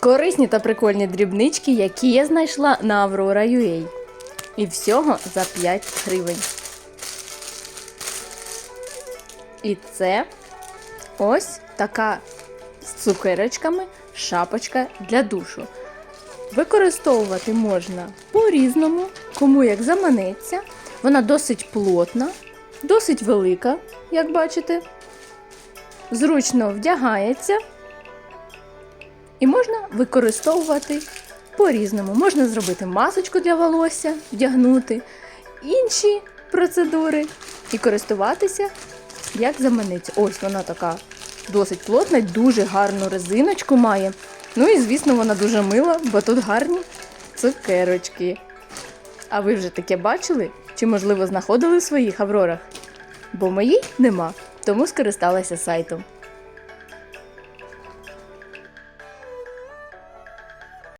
Корисні та прикольні дрібнички, які я знайшла на Aurora.ua. І всього за 5 гривень. І це ось така з цукерочками шапочка для душу. Використовувати можна по-різному, кому як заманеться. Вона досить плотна, досить велика, як бачите. Зручно вдягається. І можна використовувати по-різному. Можна зробити масочку для волосся, вдягнути, інші процедури і користуватися як заманеться. Ось вона така досить плотна, дуже гарну резиночку має. Ну і звісно, вона дуже мила, бо тут гарні цукерочки. А ви вже таке бачили? Чи, можливо, знаходили в своїх аврорах? Бо моїй нема, тому скористалася сайтом.